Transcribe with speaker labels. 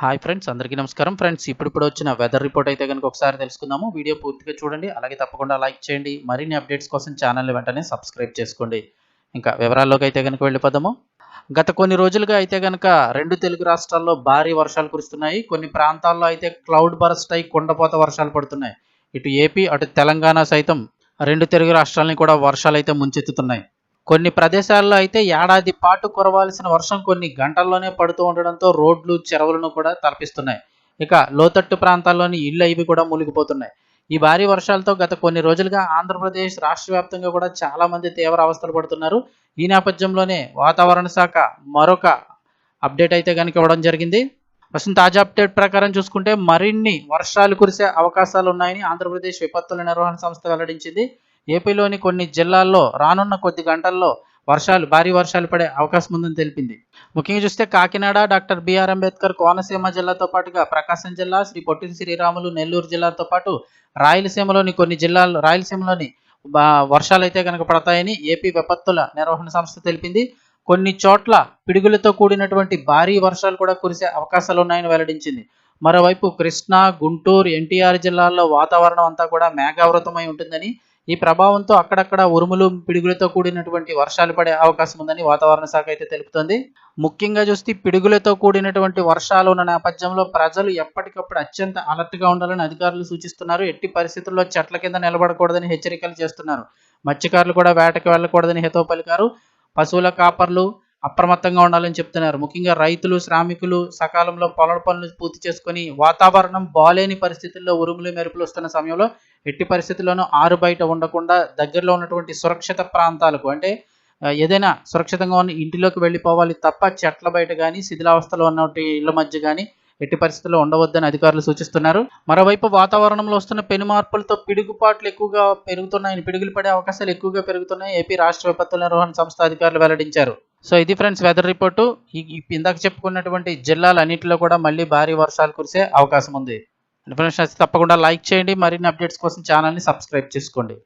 Speaker 1: Hi friends అందరికీ నమస్కారం. Friends ఇప్పుడు ఇప్పుడు వచ్చిన వెదర్ రిపోర్ట్ అయితే కనుక ఒకసారి తెలుసుకుందాము. వీడియో పూర్తిగా చూడండి అలాగే తప్పకుండా లైక్ చేయండి. మరిన్ని అప్డేట్స్ కోసం ఛానల్ని వెంటనే సబ్స్క్రైబ్ చేసుకోండి. ఇంకా వివరాల్లోకి అయితే కనుక వెళ్ళిపోదాము. గత కొన్ని రోజులుగా అయితే కనుక రెండు తెలుగు రాష్ట్రాల్లో భారీ వర్షాలు కురుస్తున్నాయి. కొన్ని ప్రాంతాల్లో అయితే క్లౌడ్ బరస్ట్ అయి కుండపోత వర్షాలు పడుతున్నాయి. ఇటు ఏపీ అటు తెలంగాణ సైతం రెండు తెలుగు రాష్ట్రాలని కూడా వర్షాలు అయితే ముంచెత్తుతున్నాయి. కొన్ని ప్రదేశాల్లో అయితే ఏడాది పాటు కురవాల్సిన వర్షం కొన్ని గంటల్లోనే పడుతూ ఉండడంతో రోడ్లు చెరువులను కూడా తలపిస్తున్నాయి. ఇక లోతట్టు ప్రాంతాల్లోని ఇళ్ళు ఇవి కూడా మునిగిపోతున్నాయి. ఈ భారీ వర్షాలతో గత కొన్ని రోజులుగా ఆంధ్రప్రదేశ్ రాష్ట్ర వ్యాప్తంగా కూడా చాలా మంది తీవ్ర అవస్థలు పడుతున్నారు. ఈ నేపథ్యంలోనే వాతావరణ శాఖ మరొక అప్డేట్ అయితే కనుక ఇవ్వడం జరిగింది. ప్రస్తుతం తాజా అప్డేట్ ప్రకారం చూసుకుంటే మరిన్ని వర్షాలు కురిసే అవకాశాలు ఉన్నాయని ఆంధ్రప్రదేశ్ విపత్తుల నిర్వహణ సంస్థ వెల్లడించింది. ఏపీలోని కొన్ని జిల్లాల్లో రానున్న కొద్ది గంటల్లో వర్షాలు భారీ వర్షాలు పడే అవకాశం ఉందని తెలిపింది. ముఖ్యంగా చూస్తే Kakinada doctor B R Ambedkar Konaseema జిల్లాతో పాటుగా ప్రకాశం జిల్లా శ్రీ పొట్టి శ్రీరాములు నెల్లూరు జిల్లాతో పాటు రాయలసీమలోని కొన్ని జిల్లాల్లో రాయలసీమలోని వర్షాలైతే కనుక పడతాయని ఏపీ విపత్తుల నిర్వహణ సంస్థ తెలిపింది. కొన్ని చోట్ల పిడుగులతో కూడినటువంటి భారీ వర్షాలు కూడా కురిసే అవకాశాలు ఉన్నాయని వెల్లడించింది. మరోవైపు కృష్ణా గుంటూరు ఎన్టీఆర్ జిల్లాల్లో వాతావరణం అంతా కూడా మేఘావృతమై ఉంటుందని ఈ ప్రభావంతో అక్కడక్కడ ఉరుములు పిడుగులతో కూడినటువంటి వర్షాలు పడే అవకాశం ఉందని వాతావరణ శాఖ అయితే తెలుపుతోంది. ముఖ్యంగా చూస్తే పిడుగులతో కూడినటువంటి వర్షాలు ఉన్న నేపథ్యంలో ప్రజలు ఎప్పటికప్పుడు అత్యంత అలర్ట్గా ఉండాలని అధికారులు సూచిస్తున్నారు. ఎట్టి పరిస్థితుల్లో చెట్ల కింద నిలబడకూడదని హెచ్చరికలు చేస్తున్నారు. మత్స్యకారులు కూడా వేటకు వెళ్ళకూడదని హితవు పలికారు. పశువుల కాపర్లు అప్రమత్తంగా ఉండాలని చెప్తున్నారు. ముఖ్యంగా రైతులు శ్రామికులు సకాలంలో పొలం పనులు పూర్తి చేసుకుని వాతావరణం బాలేని పరిస్థితుల్లో ఉరుములు మెరుపులు వస్తున్న సమయంలో ఎట్టి పరిస్థితుల్లోనూ ఆరు బయట ఉండకుండా దగ్గరలో ఉన్నటువంటి సురక్షిత ప్రాంతాలకు అంటే ఏదైనా సురక్షితంగా ఉన్న ఇంటిలోకి వెళ్ళిపోవాలి తప్ప చెట్ల బయట కానీ శిథిలావస్థలో ఉన్నటువంటి ఇళ్ళ మధ్య కానీ ఎట్టి పరిస్థితుల్లో ఉండవద్దని అధికారులు సూచిస్తున్నారు. మరోవైపు వాతావరణంలో వస్తున్న పెను మార్పులతో పిడుగుపాట్లు ఎక్కువగా పెరుగుతున్నాయని పిడుగులు పడే అవకాశాలు ఎక్కువగా పెరుగుతున్నాయి ఏపీ రాష్ట్ర విపత్తుల నిర్వహణ సంస్థ అధికారులు వెల్లడించారు. సో ఇది ఫ్రెండ్స్ వెదర్ రిపోర్టు. ఈ ఇందాక చెప్పుకున్నటువంటి జిల్లాలన్నింటిలో కూడా మళ్ళీ భారీ వర్షాలు కురిసే అవకాశం ఉంది. ఇన్ఫర్మేషన్ తప్పకుండా లైక్ చేయండి. మరిన్ని అప్డేట్స్ కోసం ఛానల్ని సబ్స్క్రైబ్ చేసుకోండి.